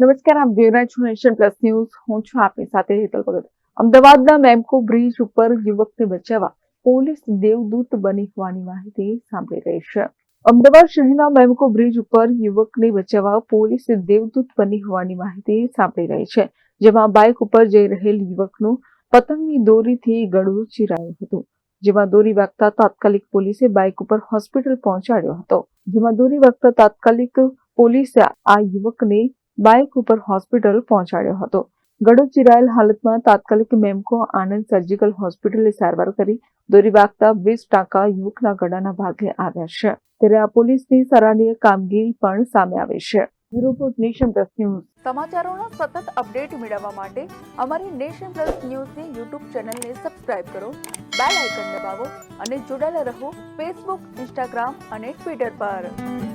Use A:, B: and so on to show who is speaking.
A: નમસ્કાર, આપ જોઈ રહ્યા છો નેશન પ્લસ ન્યૂઝ. હું છું આપની સાથે હેતલ ભગત. અમદાવાદના મેમકો બ્રિજ ઉપર યુવકને બચાવવા પોલીસ દેવદૂત બની હોવાની માહિતી સાંભળી રહી છે. અમદાવાદ શહેરના મેમકો બ્રિજ ઉપર યુવકને બચાવવા પોલીસ દેવદૂત બની હોવાની માહિતી સાંભળી રહી છે, જેમાં બાઇક ઉપર જઈ રહેલ યુવકનું પતંગની દોરીથી ગળું ચીરાયું હતું, જેમાં દોરી વાગતા તાત્કાલિક પોલીસે બાઇક ઉપર હોસ્પિટલ પહોંચાડ્યો હતો. જેમાં દોરી વાગતા તાત્કાલિક પોલીસે આ યુવકને બાઇક ઉપર હોસ્પિટલ પહોંચાડ્યો હતો. ગળો ચિરાયેલ હાલતમાં તાત્કાલિક મેમકો આનંદ સર્જિકલ હોસ્પિટલે સારવાર કરી દોરી વાગતા વીસ ટાંકા યુવકના ગળાના ભાગે આવ્યા છે. ત્યારે આ પોલીસની સરાહનીય કામગીરી પણ સામે આવી છે. Report Nation Plus news.
B: સમાચારોના સતત અપડેટ મેળવવા માટે અમારી નેશન પ્લસ ન્યૂઝની યુટ્યુબ ચેનલને સબસ્ક્રાઇબ કરો, બેલ આઇકન દબાવો અને જોડાયેલા રહો ફેસબુક, ઇન્સ્ટાગ્રામ અને ટ્વિટર પર.